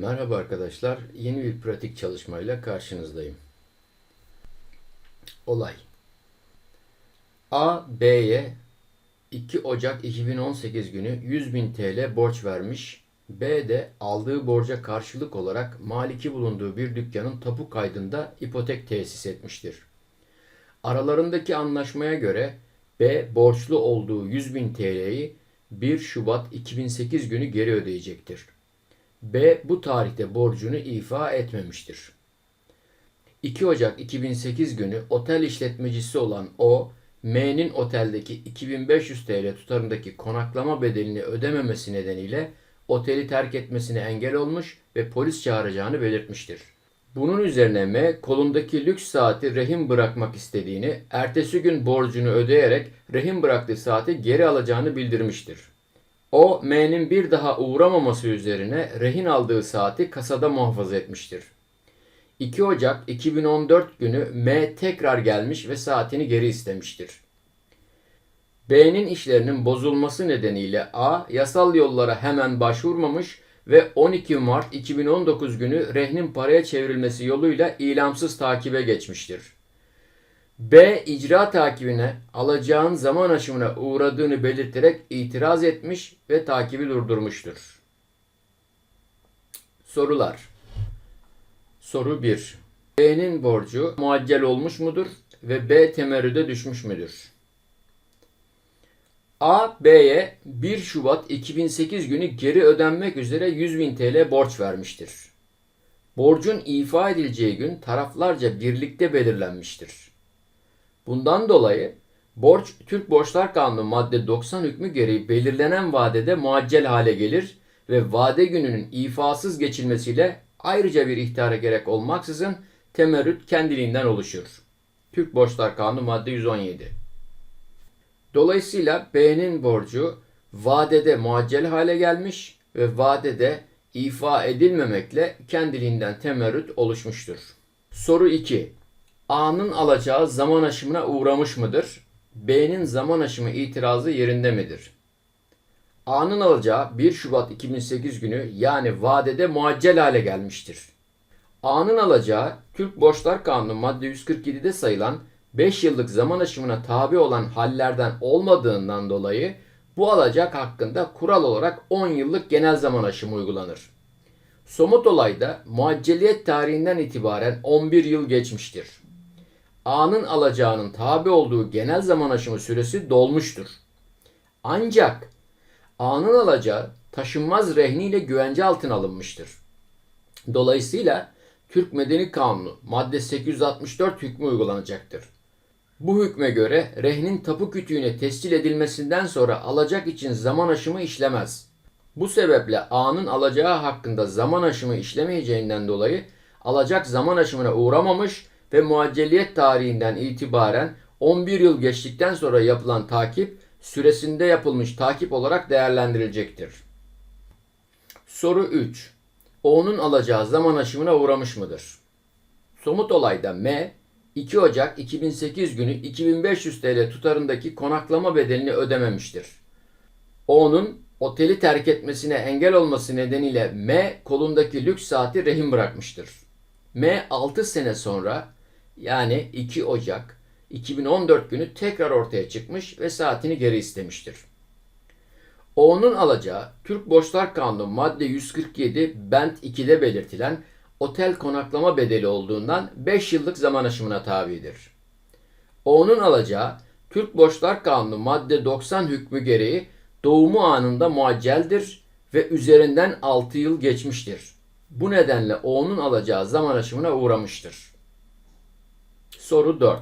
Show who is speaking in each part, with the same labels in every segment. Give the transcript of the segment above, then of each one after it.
Speaker 1: Merhaba arkadaşlar. Yeni bir pratik çalışmayla karşınızdayım. Olay. A, B'ye 2 Ocak 2018 günü 100.000 TL borç vermiş. B de aldığı borca karşılık olarak maliki bulunduğu bir dükkanın tapu kaydında ipotek tesis etmiştir. Aralarındaki anlaşmaya göre B borçlu olduğu 100.000 TL'yi 1 Şubat 2008 günü geri ödeyecektir. B bu tarihte borcunu ifa etmemiştir. 2 Ocak 2008 günü otel işletmecisi olan O, M'nin oteldeki 2500 TL tutarındaki konaklama bedelini ödememesi nedeniyle oteli terk etmesine engel olmuş ve polis çağıracağını belirtmiştir. Bunun üzerine M kolundaki lüks saati rehin bırakmak istediğini, ertesi gün borcunu ödeyerek rehin bıraktığı saati geri alacağını bildirmiştir. O, M'nin bir daha uğramaması üzerine rehin aldığı saati kasada muhafaza etmiştir. 2 Ocak 2014 günü M tekrar gelmiş ve saatini geri istemiştir. B'nin işlerinin bozulması nedeniyle A yasal yollara hemen başvurmamış ve 12 Mart 2019 günü rehnin paraya çevrilmesi yoluyla ilamsız takibe geçmiştir. B icra takibine alacağın zaman aşımına uğradığını belirterek itiraz etmiş ve takibi durdurmuştur. Sorular Soru 1. B'nin borcu muaccel olmuş mudur ve B temerrüde düşmüş müdür? A, B'ye 1 Şubat 2008 günü geri ödenmek üzere 100.000 TL borç vermiştir. Borcun ifa edileceği gün taraflarca birlikte belirlenmiştir. Bundan dolayı borç Türk Borçlar Kanunu madde 90 hükmü gereği belirlenen vadede muaccel hale gelir ve vade gününün ifasız geçilmesiyle ayrıca bir ihtara gerek olmaksızın temerrüt kendiliğinden oluşur. Türk Borçlar Kanunu madde 117. Dolayısıyla B'nin borcu vadede muaccel hale gelmiş ve vadede ifa edilmemekle kendiliğinden temerrüt oluşmuştur. Soru 2. A'nın alacağı zaman aşımına uğramış mıdır? B'nin zaman aşımı itirazı yerinde midir? A'nın alacağı 1 Şubat 2008 günü yani vadede muaccel hale gelmiştir. A'nın alacağı Türk Borçlar Kanunu madde 147'de sayılan 5 yıllık zaman aşımına tabi olan hallerden olmadığından dolayı bu alacak hakkında kural olarak 10 yıllık genel zaman aşımı uygulanır. Somut olayda muacceliyet tarihinden itibaren 11 yıl geçmiştir. A'nın alacağının tabi olduğu genel zaman aşımı süresi dolmuştur. Ancak A'nın alacağı taşınmaz rehniyle güvence altına alınmıştır. Dolayısıyla Türk Medeni Kanunu madde 864 hükmü uygulanacaktır. Bu hükme göre rehnin tapu kütüğüne tescil edilmesinden sonra alacak için zaman aşımı işlemez. Bu sebeple A'nın alacağı hakkında zaman aşımı işlemeyeceğinden dolayı alacak zaman aşımına uğramamış ve muacceliyet tarihinden itibaren 11 yıl geçtikten sonra yapılan takip süresinde yapılmış takip olarak değerlendirilecektir. Soru 3. O'nun alacağı zaman aşımına uğramış mıdır? Somut olayda M 2 Ocak 2008 günü 2500 TL tutarındaki konaklama bedelini ödememiştir. O'nun oteli terk etmesine engel olması nedeniyle M kolundaki lüks saati rehin bırakmıştır. M 6 sene sonra yani 2 Ocak 2014 günü tekrar ortaya çıkmış ve saatini geri istemiştir. O'nun alacağı Türk Borçlar Kanunu madde 147 bent 2'de belirtilen otel konaklama bedeli olduğundan 5 yıllık zaman aşımına tabidir. O'nun alacağı Türk Borçlar Kanunu madde 90 hükmü gereği doğumu anında muacceldir ve üzerinden 6 yıl geçmiştir. Bu nedenle O'nun alacağı zaman aşımına uğramıştır. Soru 4.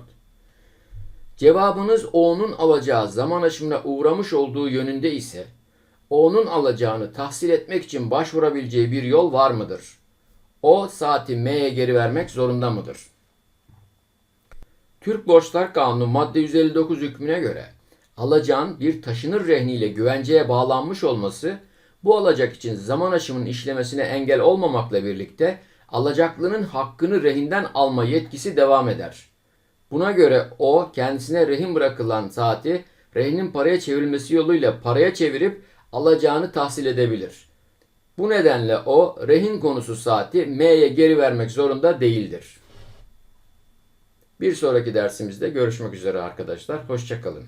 Speaker 1: Cevabınız O'nun alacağı zaman aşımına uğramış olduğu yönünde ise O'nun alacağını tahsil etmek için başvurabileceği bir yol var mıdır? O saati M'ye geri vermek zorunda mıdır? Türk Borçlar Kanunu madde 159 hükmüne göre alacağın bir taşınır rehniyle güvenceye bağlanmış olması bu alacak için zaman aşımının işlemesine engel olmamakla birlikte alacaklının hakkını rehinden alma yetkisi devam eder. Buna göre o kendisine rehin bırakılan saati rehinin paraya çevrilmesi yoluyla paraya çevirip alacağını tahsil edebilir. Bu nedenle o rehin konusu saati M'ye geri vermek zorunda değildir. Bir sonraki dersimizde görüşmek üzere arkadaşlar. Hoşçakalın.